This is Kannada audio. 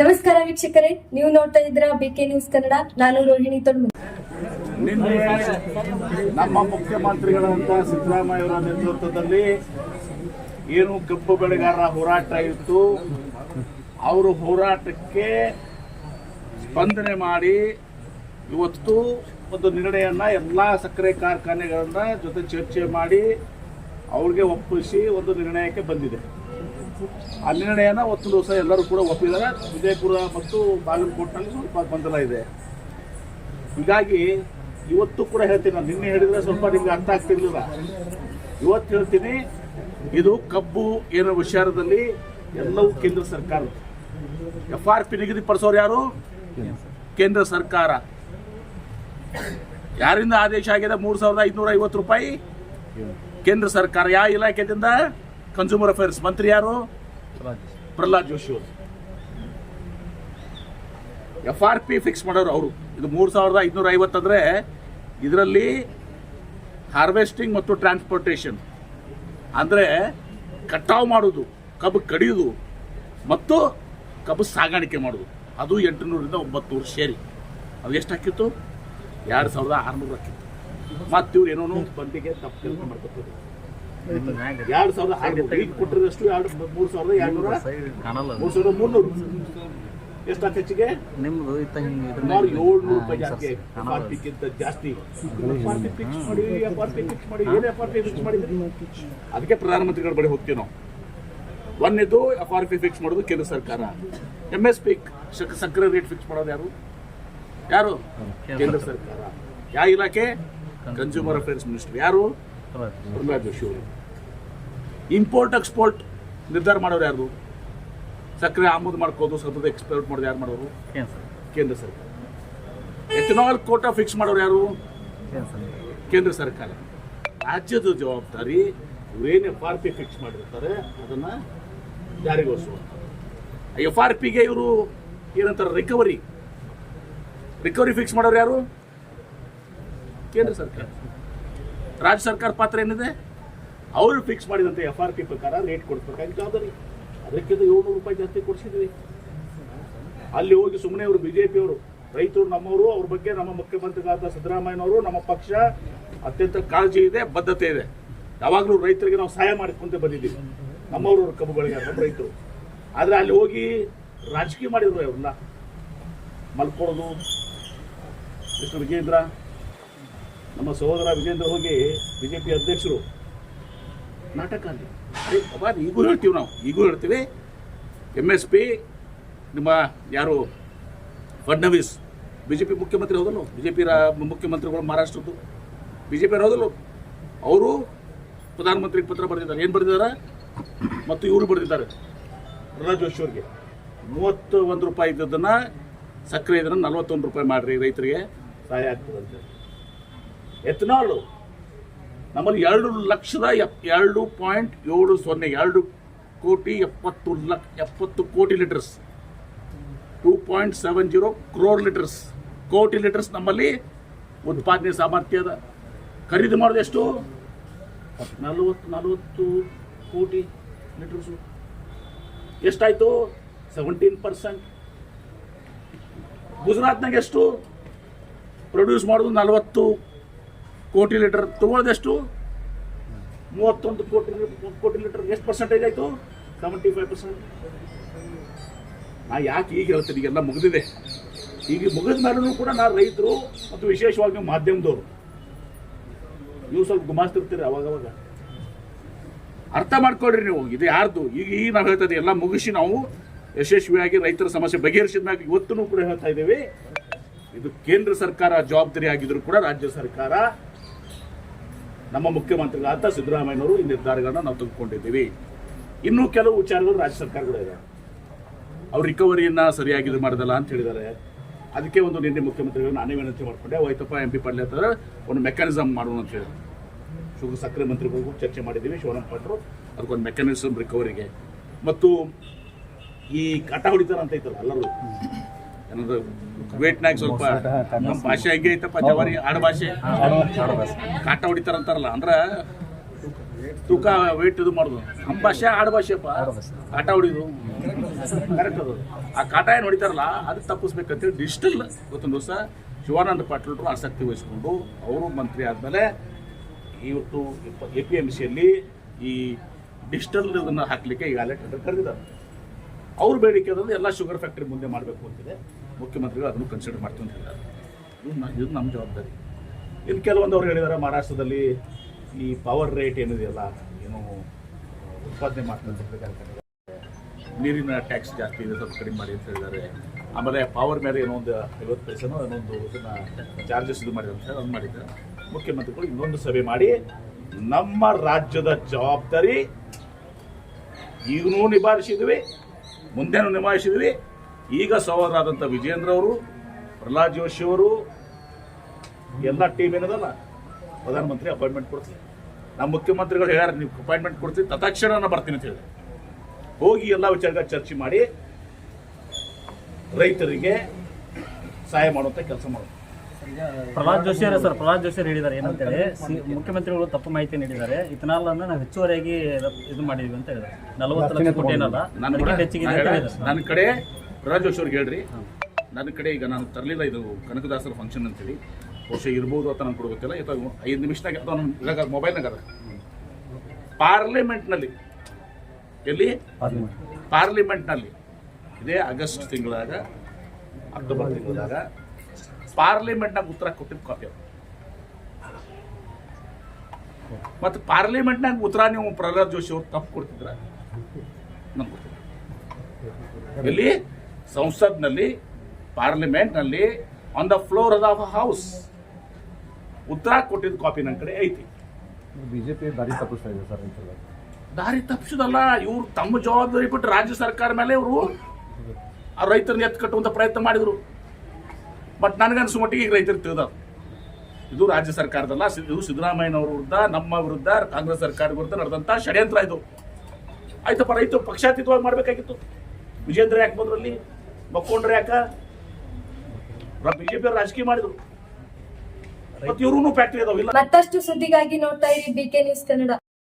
ನಮಸ್ಕಾರ ವೀಕ್ಷಕರೇ, ನೀವು ನೋಡ್ತಾ ಇದ್ರ ಬಿಕೆ ನ್ಯೂಸ್ ಕನ್ನಡ. ನಾನು ರೋಹಿಣಿ ತೊಡ್ಮ ನಮ್ಮ ಮುಖ್ಯಮಂತ್ರಿಗಳಂತ ಸಿದ್ದರಾಮಯ್ಯ ಅವರ ನೇತೃತ್ವದಲ್ಲಿ ಏನು ಕಬ್ಬು ಬೆಳೆಗಾರರ ಹೋರಾಟ ಇತ್ತು. ಅವರು ಹೋರಾಟಕ್ಕೆ ಸ್ಪಂದನೆ ಮಾಡಿ ಇವತ್ತು ಒಂದು ನಿರ್ಣಯನ್ನ ಎಲ್ಲ ಸಕ್ಕರೆ ಕಾರ್ಖಾನೆಗಳನ್ನ ಜೊತೆ ಚರ್ಚೆ ಮಾಡಿ ಅವ್ರಿಗೆ ಒಪ್ಪಿಸಿ ಒಂದು ನಿರ್ಣಯಕ್ಕೆ ಬಂದಿದೆ. ಆ ನಿರ್ಣಯನ ಒತ್ತು ದಿವಸ ಎಲ್ಲರೂ ಕೂಡ ಒಪ್ಪಿದ್ದಾರೆ. ವಿಜಯಪುರ ಮತ್ತು ಬಾಗಲಕೋಟೆನಲ್ಲಿ ಸ್ವಲ್ಪ ಗೊಂದಲ ಇದೆ. ಹೀಗಾಗಿ ಇವತ್ತು ಕೂಡ ಹೇಳ್ತೀನಿ, ನಾನು ನಿನ್ನೆ ಹೇಳಿದರೆ ಸ್ವಲ್ಪ ನಿಮಗೆ ಅರ್ಥ ಆಗ್ತಿರ್ಲಿಲ್ಲ. ಇವತ್ತು ಹೇಳ್ತೀನಿ, ಇದು ಕಬ್ಬು ಏನೋ ವಿಚಾರದಲ್ಲಿ ಎಲ್ಲವೂ ಕೇಂದ್ರ ಸರ್ಕಾರ. ಎಫ್ ಆರ್ ಪಿ ನಿಗದಿಪಡಿಸೋರು ಯಾರು? ಕೇಂದ್ರ ಸರ್ಕಾರ. ಯಾರಿಂದ ಆದೇಶ ಆಗಿದೆ? ಮೂರು ಸಾವಿರದ ಐದುನೂರ ಐವತ್ತು ರೂಪಾಯಿ ಕೇಂದ್ರ ಸರ್ಕಾರ. ಯಾವ ಇಲಾಖೆದಿಂದ? ಕನ್ಸ್ಯೂಮರ್ ಅಫೇರ್ಸ್ ಮಂತ್ರಿ ಯಾರು? ಪ್ರಹ್ಲಾದ್ ಜೋಶಿ ಅವರು. ಎಫ್ ಆರ್ ಪಿ ಫಿಕ್ಸ್ ಮಾಡೋರು ಅವರು. ಇದು ಮೂರು ಸಾವಿರದ ಐದುನೂರ ಐವತ್ತಂದರೆ ಇದರಲ್ಲಿ ಹಾರ್ವೆಸ್ಟಿಂಗ್ ಮತ್ತು ಟ್ರಾನ್ಸ್ಪೋರ್ಟೇಷನ್ ಅಂದರೆ ಕಟಾವು ಮಾಡೋದು, ಕಬ್ಬು ಕಡಿಯೋದು ಮತ್ತು ಕಬ್ಬು ಸಾಗಾಣಿಕೆ ಮಾಡೋದು. ಅದು ಎಂಟುನೂರಿಂದ ಒಂಬತ್ತು ಸೇರಿ ಅದು ಎಷ್ಟು ಹಾಕಿತ್ತು? ಎರಡು ಸಾವಿರದ ಆರುನೂರು ಹಾಕಿತ್ತು. ಮತ್ತು ಇವ್ರು ಏನೋ ಬಂದಿಗೆ ತಪ್ಪು ಮಾಡ್ಕೊತಾರೆ ಎರಡು ಸಾವಿರದ ಆರುನೂರು. ಈಗ ಕೊಟ್ಟಿರೋದಷ್ಟು ಎರಡು ಮೂರು ಸಾವಿರದ ಎರಡುನೂರ ಮೂರು ಸಾವಿರದ ಮೂರ್ನೂರು ಎಷ್ಟು ಹಾಕಿ ಹೆಚ್ಚಿಗೆ? ನಿಮ್ದು ಇತ್ತ ಹಿಂಗೆ ಇದ್ರ ಸುಮಾರು ಏಳ್ನೂರು ರೂಪಾಯಿ ಜಾಸ್ತಿ ಎಫ್ ಜಾಸ್ತಿ. ಎಫ್ ಫಿಕ್ಸ್ ಮಾಡಿ ಎಫ್ ಆರ್ ಪಿ ಫಿಕ್ಸ್ ಮಾಡಿ ಏನು ಎಫ್ ಆರ್ ಪಿ ಫಿಕ್ಸ್ ಮಾಡಿದ್ರಿ? ಅದಕ್ಕೆ ಪ್ರಧಾನಮಂತ್ರಿಗಳ ಬಳಿ ಹೋಗ್ತೀವಿ ನಾವು. ಒಂದನೇದು ಎಫ್ ಆರ್ ಪಿ ಫಿಕ್ಸ್ ಮಾಡೋದು ಕೇಂದ್ರ ಸರ್ಕಾರ. ಎಂ ಎಸ್ ಪಿ ಸಕ್ಕರೆ ರೇಟ್ ಫಿಕ್ಸ್ ಮಾಡೋದು ಯಾರು? ಯಾರು? ಕೇಂದ್ರ ಸರ್ಕಾರ. ಯಾವ ಇಲಾಖೆ? ಕನ್ಸ್ಯೂಮರ್ ಅಫೇರ್ಸ್ ಮಿನಿಸ್ಟರ್ ಯಾರು? ಪ್ರಹ್ಲಾದ್ ಜೋಶಿ ಅವರು ಇಂಪೋರ್ಟ್ ಎಕ್ಸ್ಪೋರ್ಟ್ ನಿರ್ಧಾರ ಮಾಡೋರು ಯಾರು ಸಕ್ಕರೆ ಆಮದು ಮಾಡ್ಕೋದು ಸ್ವಲ್ಪ ಎಕ್ಸ್ಪೋರ್ಟ್ ಮಾಡೋದು ಯಾರು ಮಾಡೋರು? ಕೇಂದ್ರ ಸರ್ಕಾರ. ಎಥನಾಲ್ ಕೋಟಾ ಫಿಕ್ಸ್ ಮಾಡೋರು ಯಾರು? ಕೇಂದ್ರ ಸರ್ಕಾರ. ರಾಜ್ಯದ ಜವಾಬ್ದಾರಿ ಇವರೇನು ಎಫ್ ಆರ್ ಪಿ ಫಿಕ್ಸ್ ಮಾಡಿರ್ತಾರೆ ಅದನ್ನ ಜಾರಿಗೊಳಿಸುವಂತ. ಎಫ್ ಆರ್ ಪಿಗೆ ಇವರು ಏನಂತಾರೆ ರಿಕವರಿ ರಿಕವರಿ ಫಿಕ್ಸ್ ಮಾಡೋರು ಯಾರು? ಕೇಂದ್ರ ಸರ್ಕಾರ. ರಾಜ್ಯ ಸರ್ಕಾರ ಪಾತ್ರ ಏನಿದೆ? ಅವರು ಫಿಕ್ಸ್ ಮಾಡಿದಂತೆ ಎಫ್ ಆರ್ ಪಿ ಪ್ರಕಾರ ರೇಟ್ ಕೊಡ್ಬೇಕಾಗಿ ಜವಾಬ್ದಾರಿ. ಅದಕ್ಕಿಂತ ಏಳ್ನೂರು ರೂಪಾಯಿ ಜಾಸ್ತಿ ಕೊಡಿಸಿದ್ವಿ. ಅಲ್ಲಿ ಹೋಗಿ ಸುಮ್ಮನೆ ಅವರು ಬಿಜೆಪಿ ಅವರು, ರೈತರು ನಮ್ಮವರು, ಅವ್ರ ಬಗ್ಗೆ ನಮ್ಮ ಮುಖ್ಯಮಂತ್ರಿಗಳಾದ ಸಿದ್ದರಾಮಯ್ಯನವರು, ನಮ್ಮ ಪಕ್ಷ ಅತ್ಯಂತ ಕಾಳಜಿ ಇದೆ, ಬದ್ಧತೆ ಇದೆ. ಯಾವಾಗಲೂ ರೈತರಿಗೆ ನಾವು ಸಹಾಯ ಮಾಡಿಕೊಂತ ಬಂದಿದ್ದೀವಿ. ನಮ್ಮವರು ಕಬ್ಬುಗಳಿಗೆ ನಮ್ಮ ರೈತರು. ಆದರೆ ಅಲ್ಲಿ ಹೋಗಿ ರಾಜಕೀಯ ಮಾಡಿದ್ರು ಅವ್ರನ್ನ ಮಲ್ಕೊಳ್ಳೋದು ಮಿಸ್ಟರ್ ವಿಜೇಂದ್ರ ನಮ್ಮ ಸಹೋದರ ವಿಜೇಂದ್ರ ಹೋಗಿ ಬಿಜೆಪಿ ಅಧ್ಯಕ್ಷರು. ನಾಟಕ ಅಲ್ಲಿ ಈಗೂ ಹೇಳ್ತೀವಿ ನಾವು ಈಗೂ ಹೇಳ್ತೀವಿ. ಎಂ ಎಸ್ ಪಿ ನಿಮ್ಮ ಯಾರು ಫಡ್ನವೀಸ್ ಬಿ ಜೆ ಪಿ ಮುಖ್ಯಮಂತ್ರಿ ಹೌದಲ್ಲ? ಬಿ ಜೆ ಪಿ ಮುಖ್ಯಮಂತ್ರಿಗಳು ಮಹಾರಾಷ್ಟ್ರದ್ದು. ಬಿ ಜೆ ಪಿ ಹೌದಲ್ಲ? ಅವರು ಪ್ರಧಾನಮಂತ್ರಿಗೆ ಪತ್ರ ಬರೆದಿದ್ದಾರೆ. ಏನು ಬರೆದಿದ್ದಾರೆ? ಮತ್ತು ಇವರು ಬರೆದಿದ್ದಾರೆ. ಪ್ರಹ್ಲಾದ್ ಜೋಶಿ ಅವರಿಗೆ. ಮೂವತ್ತು ಒಂದು ರೂಪಾಯಿ ಇದ್ದದನ್ನು ಸಕ್ಕರೆ ಇದನ್ನು ನಲ್ವತ್ತೊಂದು ರೂಪಾಯಿ ಮಾಡಿರಿ ರೈತರಿಗೆ. ಸಹಾಯ ಆಗ್ತದಂತೆ ಎಥನಾಲು. ನಮ್ಮಲ್ಲಿ ಎರಡು ಲಕ್ಷದ ಎಪ್, ಎರಡು ಪಾಯಿಂಟ್ ಏಳು ಸೊನ್ನೆ, ಎರಡು ಕೋಟಿ ಎಪ್ಪತ್ತು ಲಕ್ಷ ಎಪ್ಪತ್ತು ಕೋಟಿ litres. Two point seven zero crore litres. ಕೋಟಿ ಲೀಟರ್ಸ್ ನಮ್ಮಲ್ಲಿ ಉತ್ಪಾದನೆ ಸಾಮರ್ಥ್ಯ ಅದ. ಖರೀದಿ ಮಾಡೋದು ಎಷ್ಟು? ನಲವತ್ತು ನಲವತ್ತು ಕೋಟಿ ಲೀಟರ್ಸು. ಎಷ್ಟಾಯಿತು? Seventeen percent. ಗುಜರಾತ್ನಾಗ ಎಷ್ಟು? ಪ್ರೊಡ್ಯೂಸ್ ಮಾಡೋದು ನಲವತ್ತು ಕೋಟಿ ಲೀಟರ್ ತಗೊಳ್ಳೋದೆಷ್ಟು ಮೂವತ್ತೊಂದು ಕೋಟಿ ಕೋಟಿ ಲೀಟರ್ ಎಷ್ಟು ಪರ್ಸೆಂಟೇಜ್ ಆಯಿತು? ಸೆವೆಂಟಿ ಫೈವ್ ಪರ್ಸೆಂಟ್ ನಾ ಯಾಕೆ ಈಗ ಹೇಳ್ತೀನಿ ಈಗೆಲ್ಲ ಮುಗಿದಿದೆ. ಈಗ ಮುಗಿದ ಮೇಲೂ ಕೂಡ ನಾ ರೈತರು ಮತ್ತು ವಿಶೇಷವಾಗಿ ಮಾಧ್ಯಮದವರು, ನೀವು ಸ್ವಲ್ಪ ಗುಮಾಸ್ತಿರ್ತೀರಿ ಅವಾಗವಾಗ. ಅರ್ಥ ಮಾಡ್ಕೊಳ್ರಿ ನೀವು, ಇದು ಯಾರ್ದು? ಈಗ ಈಗ ನಾವು ಹೇಳ್ತಾ ಇದ್ದೀವಿ ಎಲ್ಲ ಮುಗಿಸಿ ನಾವು ಯಶಸ್ವಿಯಾಗಿ ರೈತರ ಸಮಸ್ಯೆ ಬಗೆಹರಿಸಿದ ಇವತ್ತೂ ಕೂಡ ಹೇಳ್ತಾ ಇದ್ದೇವೆ. ಇದು ಕೇಂದ್ರ ಸರ್ಕಾರ ಜವಾಬ್ದಾರಿ ಆಗಿದ್ರು ಕೂಡ ರಾಜ್ಯ ಸರ್ಕಾರ ನಮ್ಮ ಮುಖ್ಯಮಂತ್ರಿಗಳಾದ ಸಿದ್ದರಾಮಯ್ಯನವರು ಈ ನಿರ್ಧಾರಗಳನ್ನ ನಾವು ತೆಗೆದುಕೊಂಡಿದ್ದೀವಿ. ಇನ್ನೂ ಕೆಲವು ವಿಚಾರಗಳು ರಾಜ್ಯ ಸರ್ಕಾರಗಳು ಇದೆ. ಅವ್ರು ರಿಕವರಿಯನ್ನು ಸರಿಯಾಗಿ ಇದು ಮಾಡಿದಲ್ಲ ಅಂತ ಹೇಳಿದ್ದಾರೆ. ಅದಕ್ಕೆ ಒಂದು ನಿನ್ನೆ ಮುಖ್ಯಮಂತ್ರಿಗಳು ನಾನೇ ವಿನಂತಿ ಮಾಡಿಕೊಂಡೆ, ಹೋಯ್ತಪ್ಪ, ಎಂ ಪಿ ಪಾಟೀಲ್ ಹತ್ರ ಒಂದು ಮೆಕ್ಯಾನಿಸಮ್ ಮಾಡೋಣ ಅಂತ ಹೇಳಿ ಶುಗರ್ ಸಕ್ಕರೆ ಮಂತ್ರಿಗಳಿಗೂ ಚರ್ಚೆ ಮಾಡಿದ್ದೀವಿ, ಶಿವರಾಮ್ ಪಾಟ್ರು ಅದಕ್ಕೊಂದು ಮೆಕ್ಯಾನಿಸಮ್ ರಿಕವರಿಗೆ. ಮತ್ತು ಈ ಕಟ ಹೊಡಿತಾರ ಅಂತ ಎಲ್ಲರೂ. ಏನಾದ್ರು ವೇಟ್ನಾಗ ಸ್ವಲ್ಪ ನಮ್ಮ ಭಾಷೆ ಹೆಂಗೆ ಐತಪ್ಪ ಜವಾರಿ ಆಡ ಭಾಷೆ? ಕಾಟ ಹೊಡಿತಾರ ಅಂತಾರಲ್ಲ ಅಂದ್ರ ತೂಕ ವೇಟ್ ಇದು ಮಾಡೋದು. ನಮ್ಮ ಭಾಷೆ ಆಡ ಭಾಷೆಪ್ಪ ಕಾಟ ಹೊಡಿದು. ಕರೆಕ್ಟ್ ಅದು. ಆ ಕಾಟ ಏನು ಹೊಡಿತಾರಲ್ಲ ಅದು ತಪ್ಪಿಸ್ಬೇಕಂತೇಳಿ ಡಿಜಿಟಲ್ ಇವತ್ತೊಂದು ದಿವಸ ಶಿವಾನಂದ ಪಾಟೀಲ್ರು ಆಸಕ್ತಿ ವಹಿಸ್ಕೊಂಡು ಅವರು ಮಂತ್ರಿ ಆದಮೇಲೆ ಇವತ್ತು ಎ ಪಿ ಎಂ ಸಿಯಲ್ಲಿ ಈ ಡಿಜಿಟಲ್ ಇದನ್ನು ಹಾಕಲಿಕ್ಕೆ ಈಗಾಗಲೇ ಟೆಂಡರ್ ಕರೆದಿದ್ದಾರೆ ಅವ್ರ ಬೇಡಿಕೆ ಅದಂದ್ರೆ ಎಲ್ಲ ಶುಗರ್ ಫ್ಯಾಕ್ಟ್ರಿ ಮುಂದೆ ಮಾಡಬೇಕು ಅಂತಿದೆ. ಮುಖ್ಯಮಂತ್ರಿಗಳು ಅದನ್ನು ಕನ್ಸಿಡರ್ ಮಾಡ್ತೀವಿ ಅಂತ ಹೇಳಿದ್ದಾರೆ. ಇದು ಇದು ನಮ್ಮ ಜವಾಬ್ದಾರಿ. ಇನ್ನು ಕೆಲವೊಂದು ಅವ್ರು ಹೇಳಿದ್ದಾರೆ ಮಹಾರಾಷ್ಟ್ರದಲ್ಲಿ ಈ ಪವರ್ ರೇಟ್ ಏನಿದೆಯಲ್ಲ, ಏನು ಉತ್ಪಾದನೆ ಮಾಡ್ತಾರೆ ನೀರಿನ ಟ್ಯಾಕ್ಸ್ ಜಾಸ್ತಿ ಇದೆ, ಸ್ವಲ್ಪ ಕಡಿಮೆ ಮಾಡಿ ಅಂತ ಹೇಳಿದ್ದಾರೆ. ಆಮೇಲೆ ಪವರ್ ಮೇಲೆ ಏನೋ ಒಂದು ಐವತ್ತು ಪೈಸೆನೋ ಏನೊಂದು ಇದನ್ನು ಚಾರ್ಜಸ್ ಇದು ಮಾಡಿದೆ ಅಂತ ಹೇಳಿ ಅದನ್ನು ಮಾಡಿದ್ದಾರೆ. ಮುಖ್ಯಮಂತ್ರಿಗಳು ಇನ್ನೊಂದು ಸಭೆ ಮಾಡಿ, ನಮ್ಮ ರಾಜ್ಯದ ಜವಾಬ್ದಾರಿ ಈಗನೂ ನಿಭಾಯಿಸಿದ್ವಿ ಮುಂದೆನೂ ನಿಭಾಯಿಸಿದ್ವಿ ಈಗ ಸಹೋದರಾದಂಥ ವಿಜೇಂದ್ರ ಅವರು ಪ್ರಹ್ಲಾದ್ ಜೋಶಿ ಅವರು ಎಲ್ಲ ಟೀಮ್ ಏನದಲ್ಲ ಪ್ರಧಾನಮಂತ್ರಿ ಅಪಾಯಿಂಟ್ಮೆಂಟ್ ಕೊಡ್ತೀವಿ ನಮ್ಮ ಮುಖ್ಯಮಂತ್ರಿಗಳು ಹೇಳ್ಯಾರ ನೀವು ಅಪಾಯಿಂಟ್ಮೆಂಟ್ ಕೊಡ್ತೀವಿ ತತ್ಕ್ಷಣ ನಾನು ಬರ್ತೀನಿ ಅಂತ ಹೇಳಿ ಹೋಗಿ ಎಲ್ಲ ವಿಚಾರಗಳ ಚರ್ಚೆ ಮಾಡಿ ರೈತರಿಗೆ ಸಹಾಯ ಮಾಡುವಂಥ ಕೆಲಸ ಮಾಡೋದು. ಪ್ರಹ್ಲಾದ್ ಜೋಶಿ ಅವರೇ ಸರ್ ಪ್ರಹ್ಲಾದ್ ಜೋಶಿ ಅವರು ಹೇಳಿದ್ದಾರೆ ಏನಂತೇಳಿ ಸಿ- ಮುಖ್ಯಮಂತ್ರಿಗಳು ತಪ್ಪು ಮಾಹಿತಿ ನೀಡಿದ್ದಾರೆ. ಇಥನಾಲ್ ಅನ್ನ ನಾವು ಹೆಚ್ಚುವರಿಯಾಗಿ ಇದು ಮಾಡಿದ್ವಿ ಅಂತ ಹೇಳಿದ್ರು. ನಲವತ್ತು ಲಕ್ಷ ಕೋಟಿ ಏನಲ್ಲ ನಾನು ಹೆಚ್ಚಿಗೆ ಇದೆ ಅಂತ ಹೇಳಿದ್ದಾರೆ. ನನ್ನ ಕಡೆ ಪ್ರಹ್ಲಾದ್ ಜೋಶಿ ಅವ್ರಿಗೆ ಹೇಳ್ರಿ. ನನ್ನ ಕಡೆ ಈಗ ನಾನು ತರಲಿಲ್ಲ ಇದು ಕನಕದಾಸರ ಫಂಕ್ಷನ್ ಅಂತೇಳಿ. ಬಹುಶಃ ಇರ್ಬೋದು ಅಂತ ನಂಗೆ ಗೊತ್ತಿಲ್ಲ ಅಥವಾ ಐದು ನಿಮಿಷನಾಗ ಅಥವಾ ಇವಾಗ ಮೊಬೈಲ್ನಾಗ ಅದ. ಪಾರ್ಲಿಮೆಂಟ್ನಲ್ಲಿ ಎಲ್ಲಿ? ಪಾರ್ಲಿಮೆಂಟ್ನಲ್ಲಿ. ಇದೇ ಆಗಸ್ಟ್ ತಿಂಗಳಾಗ ಅಕ್ಟೋಬರ್ ತಿಂಗಳಾಗ ಪಾರ್ಲಿಮೆಂಟ್ನಾಗ ಉತ್ತರ ಕೊಟ್ಟಿದ್ದು ಕಾಪಿ ಅದು ಮತ್ತು ಪಾರ್ಲಿಮೆಂಟ್ನಾಗ ಉತ್ತರ ನೀವು ಪ್ರಹ್ಲಾದ್ ಜೋಶಿ ಅವ್ರು ತಪ್ಪು ಕೊಡ್ತಿದ್ರ? ನಂಗೆ ಗೊತ್ತಿಲ್ಲ. ಎಲ್ಲಿ? ಸಂಸತ್ನಲ್ಲಿ ಪಾರ್ಲಿಮೆಂಟ್ನಲ್ಲಿ on the floor of house ಉತ್ತರ ಕೊಟ್ಟಿದ್ದ ಕಾಪಿ ನನ್ನ ಕಡೆ ಐತಿ. ಬಿಜೆಪಿ ದಾರಿ ತಪ್ಪಿಸ್ತಾ ಇದೆ ಸರ್ ದಾರಿ ತಪ್ಪಿಸೋದಲ್ಲ ಇವ್ರು ತಮ್ಮ ಜವಾಬ್ದಾರಿ ಬಿಟ್ಟು ರಾಜ್ಯ ಸರ್ಕಾರ ಮೇಲೆ ಇವರು ಆ ರೈತರನ್ನ ಎತ್ತು ಕಟ್ಟುವಂಥ ಪ್ರಯತ್ನ ಮಾಡಿದರು. ಬಟ್ ನನಗನ್ಸೋ ಮಟ್ಟಿಗೆ ಈಗ ರೈತರು ತಿಳಿದ ಇದು ರಾಜ್ಯ ಸರ್ಕಾರದಲ್ಲ ಇದು ಸಿದ್ದರಾಮಯ್ಯನವ್ರ ವಿರುದ್ಧ ನಮ್ಮ ವಿರುದ್ಧ ಕಾಂಗ್ರೆಸ್ ಸರ್ಕಾರ ವಿರುದ್ಧ ನಡೆದಂಥ ಷಡ್ಯಂತ್ರ ಇದು. ಆಯ್ತಪ್ಪ ರೈತರು ಪಕ್ಷಾತೀತವಾಗಿ ಮಾಡಬೇಕಾಗಿತ್ತು. ವಿಜೇಂದ್ರ ಯಾಕೆ ಬಂದ್ರಲ್ಲಿ ಮಕ್ಕೊಂಡ್ರೆ ಯಾಕ? ಬಿಜೆಪಿ ರಾಜಕೀಯ ಮಾಡಿದ್ರು. ಮತ್ತಷ್ಟು ಸುದ್ದಿಗಾಗಿ ನೋಡ್ತಾ ಇರಿ ಬಿಕೆ ನ್ಯೂಸ್ ಕನ್ನಡ